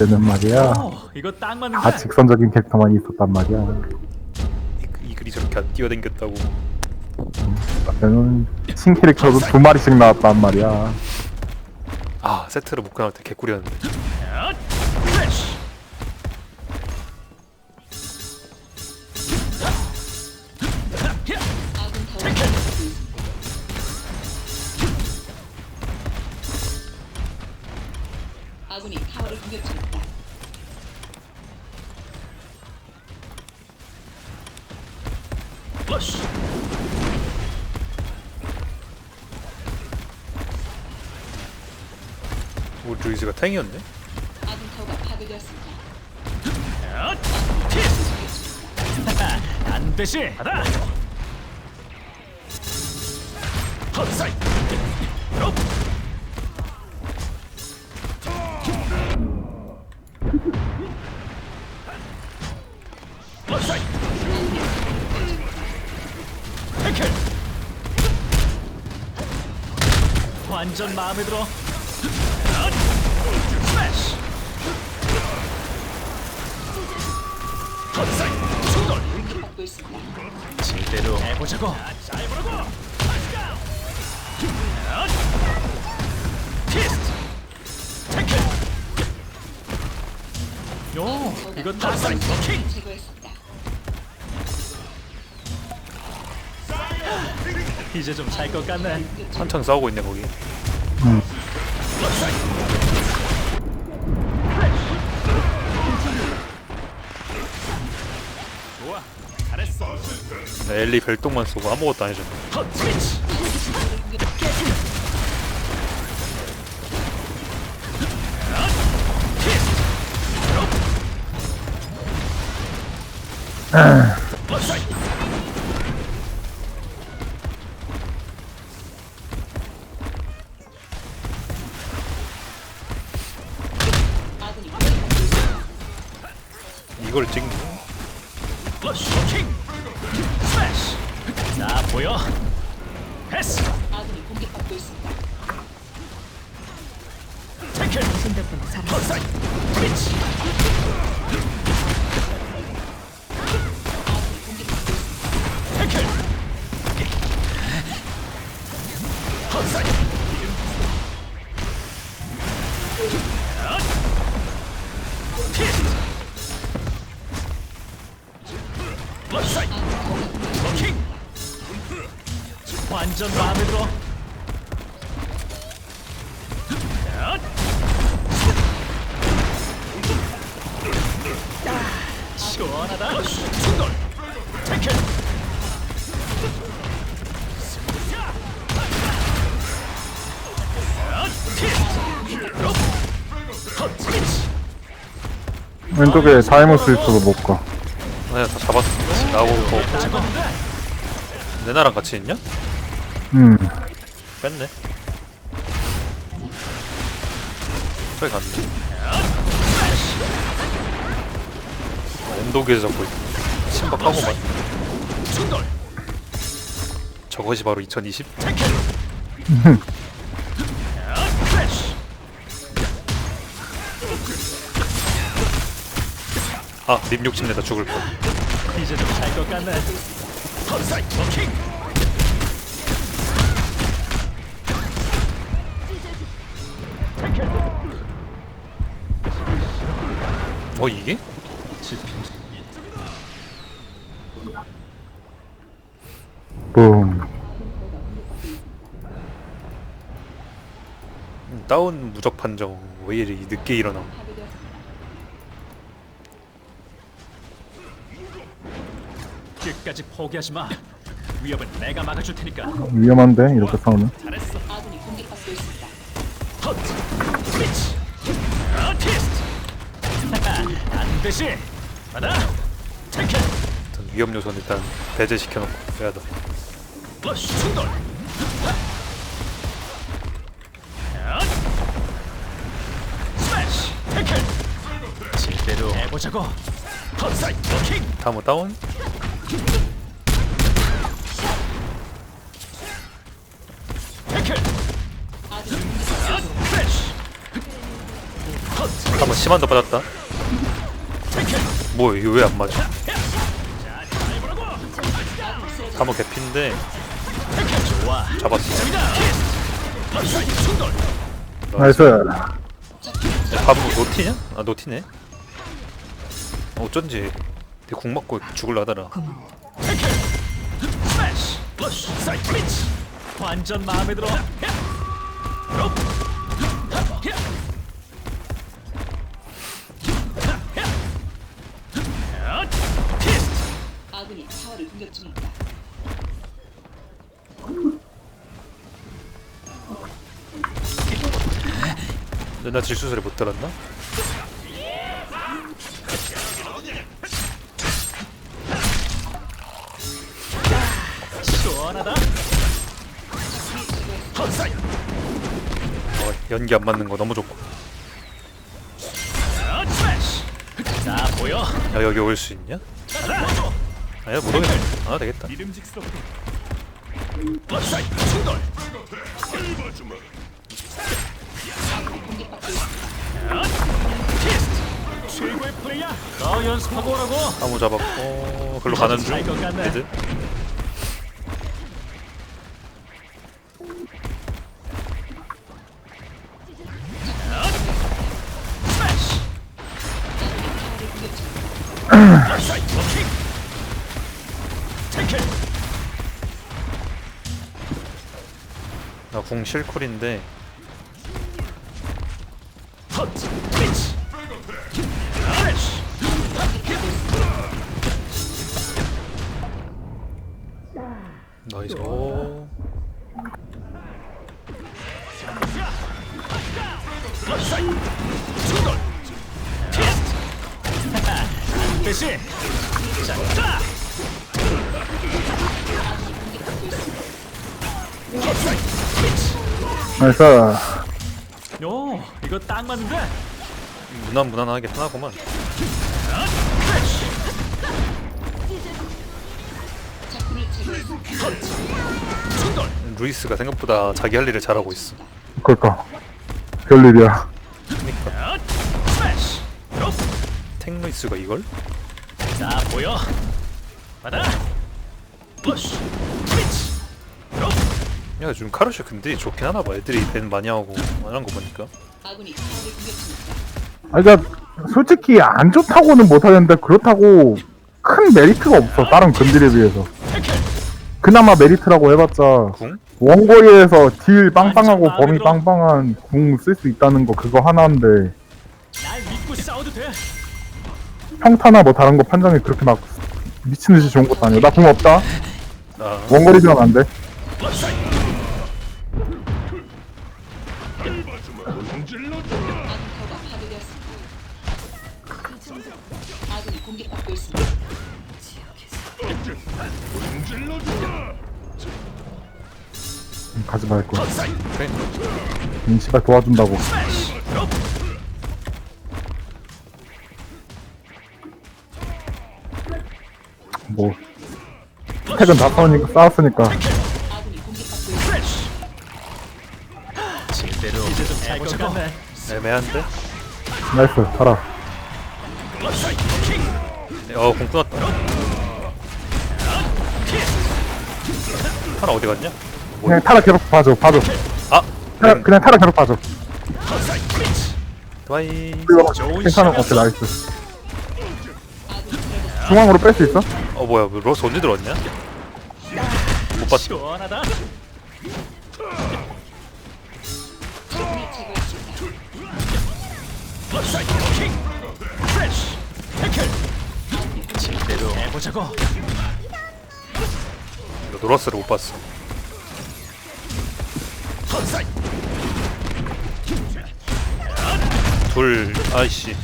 때는 말이야. 오, 이거 딱 맞는데. 다 직선적인 캐릭터만 있었단 말이야. 이, 이 글이 저렇게 안 뛰어댕겼다고. 나는 신캐릭터도 두 마리씩 나왔단 말이야. 아 세트를 못 끊을 때 개꿀이었는데 아군이 타워를 공격 중입니다. 플러시. 우리 루이즈가 탱이었네? 아군 타워가 파괴되었습니다. 야, 티스. 반드시. 롭. 헛사이. 완전 마음에 들어. 야, 스매시. 헛사이. 충돌. 공격받고 있습니다. 제대로 해보자고. 잘 보라고. 티스트. 태클. 요, 이거 다사이 킹. 제거했습니다. 이제 좀 잘 것 같네. 한창 싸우고 있네 거기 좋아, 잘했어. 나 엘리 별똥만 쏘고 아무것도 안 해줬네 보여. 패스. 아군이 공격받고 있습니다. 태클. 스위치. 태클. 헛사이. 피스트. 헛사이. 킹. 완전 마음에 들어. 야. 아, 시원하다. 충돌. 태클. 왼쪽에 다이모스 있어도 못 가 내가 다 잡았어 나하고 뭐, 잠깐. 내 나랑 같이 있냐? 음 뺐네 저기 갔네 있네 신박하고만 충돌. 저것이 바로 2020 태클. 야, 크래쉬. 아, 립 욕심내다 죽을 뻔. 이제 좀잘것 같네. 어, 이게? 붐 음, 다운 무적 판정 왜 이리 늦게 일어나? 끝까지 포기하지 마. 위협은 내가 막아줄 테니까. 위험한데 이렇게 싸우면 잘했어. 아군이 공격받고 있습니다. 헛. 스위치. 반드시. 받아. 일단 위험 요소는 일단 배제시켜놓고 해야 돼. 러쉬 충돌. 야. 스매시. 태클. 제대로 해보자고. 헛사이 킹. 다운? 태클. 있습니다. 크래쉬. 헛. 한번 10만 더 받았다 뭐 이거 왜안 맞아 한번 개피인데 좋아. 잡았어 나이스. 바보 노티냐? 아 노티네 어쩐지 되게 궁 맞고 죽을라 하더라 스매시. 플러시. 사이드 피치. 완전 마음에 들어. 공격 중입니다. 근데 나 질수 소리 못 들었나? 시원하다. 어, 연기 안 맞는 거 너무 좋고. 자 보여. 야 여기 올 수 있냐? 아야 못 오겠네 아 되겠다 믿음직스럽게. 충돌. 최고의 플레이야. 더 연습하고 오라고. 나무 잡았고 글로 가는 중 잘것 나궁 실쿨인데 나이스. 요, 이거 딱 맞는데? 무난 무난하게. 충돌. 루이스가 생각보다 자기 할 일을 잘하고 있어 그럴까. 별일이야. 스매시. 롭. 탱 루이스가 이걸? 자, 보여. 받아. 야 요즘 카르쇼 근데 좋긴 하나봐 애들이 밴 많이 하고 안한거 보니까 아군이 타워를 공격 중입니다. 아, 그니까, 솔직히 안 좋다고는 못하겠는데, 그렇다고 큰 메리트가 없어, 다른 근딜에 비해서. 그나마 메리트라고 해봤자, 궁? 원거리에서 딜 빵빵하고 범위 빵빵한 궁 쓸 수 있다는 거 그거 하나인데, 날 믿고 싸워도 돼. 평타나 뭐 다른 거 판정이 그렇게 막 미친 듯이 좋은 것도 아니야. 나 궁 없다? 아 원거리 지원 안 돼? 헛사이. 아군 말고. 헛사이. 그래 이 씨발 도와준다고. 뭐. 택은 다 싸우니까, 싸웠으니까. 제대로. 애매한데? 나이스. 킥. 어궁 끊었다 하나 어디 갔냐? 그냥 타라 계속 봐줘, 봐줘. 아! 타라, 그냥 타라 계속 봐줘. 것 같아, 시작이었어. 나이스. 중앙으로 뺄 수 있어? 어 뭐야 뭐 로스 언제 들어왔냐? 못 봤.. 시원하다. 적군을 제거했습니다. 헛사이. 킥. 프레쉬. 태클. 제대로 해보자고. 이거 노라스를 못 봤어. 둘 아이씨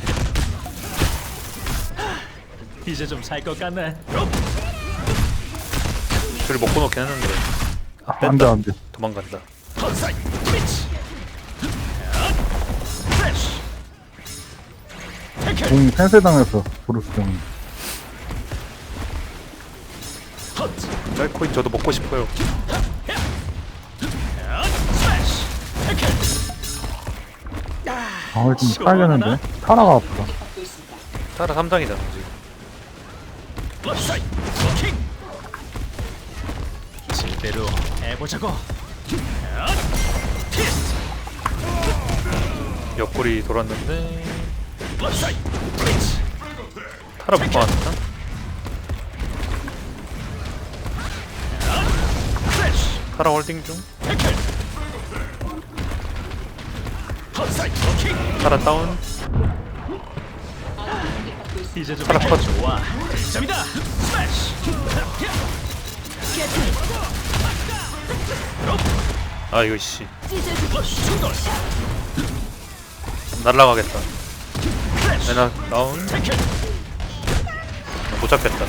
이제 좀 살 것 같네. 둘이 먹고 놓긴 했는데 아, 안 돼, 안 돼. 도망간다. 궁 펜슬당해서, 브루스 형. 헛. 짤코인 저도 먹고 싶어요 아, 좀 살겠는데. 타라가 아프다. 타라 3장이잖아 지금 제대로 해보자고 옆구리 돌았는데 타라 못 막았나? 플래시 타라 홀딩 중 타라 다운. 이제 좀 하나 컷. 좋아. 스매시. 아 이거 씨. 날라가겠다. 내나 다운. 못 잡겠다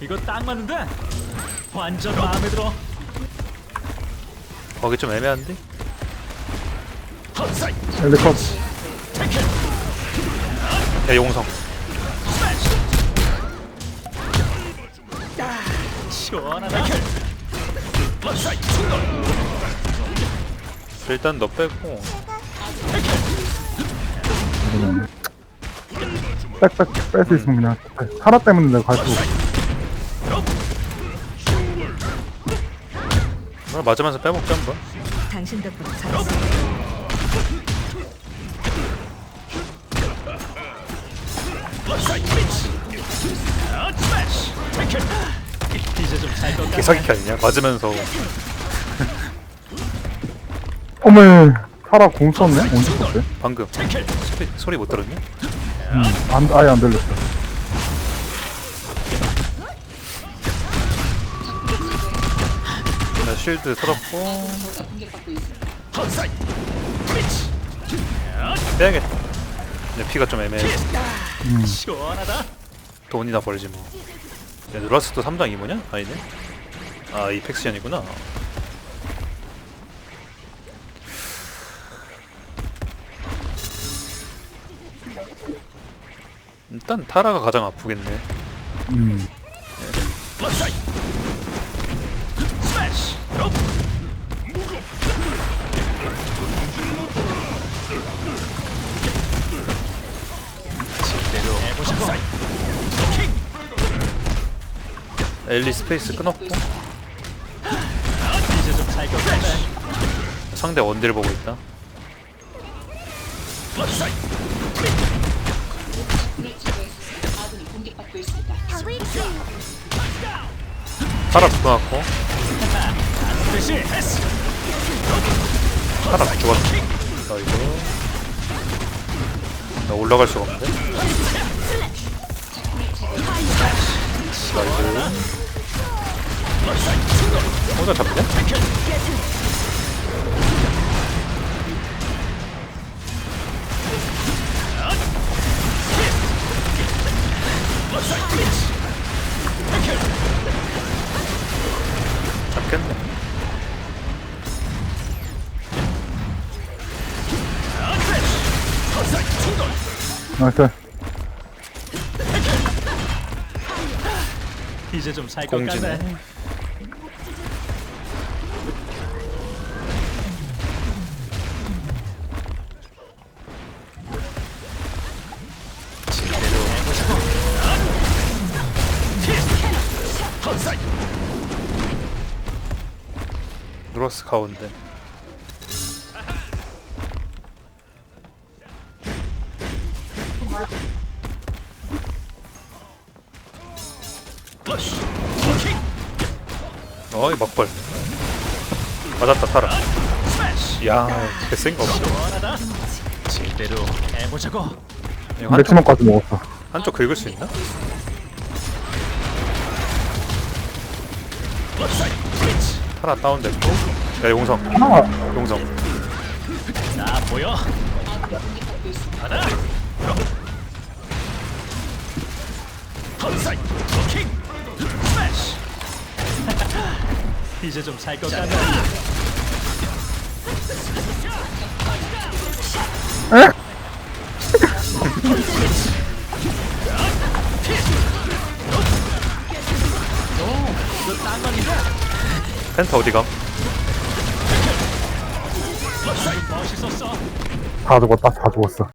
이거 딱 맞는데? 완전 마음에 들어. 거기 좀 애매한데? 헛사이. 태클. 야 용성 스매시. 야, 시원하다. 태클. 헛사이. 충돌. 일단 너 빼고. 빽빽 뺄 수 있으면 그냥. 빼. 타라 때문에 내가 갈 수 없어. 뭘 맞으면서 빼먹자 한번 당신 덕분에. 아, 좀것 같아. 개사기캐 아니냐? 맞으면서 어머, 타라 공 썼네? 언제 썼대? 방금 태클. 소리, 소리 못 들었냐? 음, 안, 아예 안 들렸어. 쉴드 털었고. 빼야겠다 근데 피가 좀 애매해 시원하다. 돈이나 벌지 뭐 야, 누라스도 3장 이모냐? 아니네 아 이펙시언이구나 일단 타라가 가장 아프겠네 음. 엘리 스페이스 끊었고. 상대 원딜 보고 있다. 대시 S. 타라 죽었어 나 이거. 나 올라갈 수가 없는데. 나이스 혼자 잡냐? 잡겠네 나이스. 이제 좀 살 것 공지네 같네. 누라스 가운데. 어이 막벌 맞았다 타라. 야 개센거. 제대로 해보자고. 한쪽, 맥시멈까지 먹었어. 한쪽 긁을 수 있나? 타라 다운됐고 야 용성 용성 나 보여. 하나. 헛사이. 킹. 스매시. 이제 좀 살 것 같네. 펜타 어디감? 다 죽었다 다 죽었어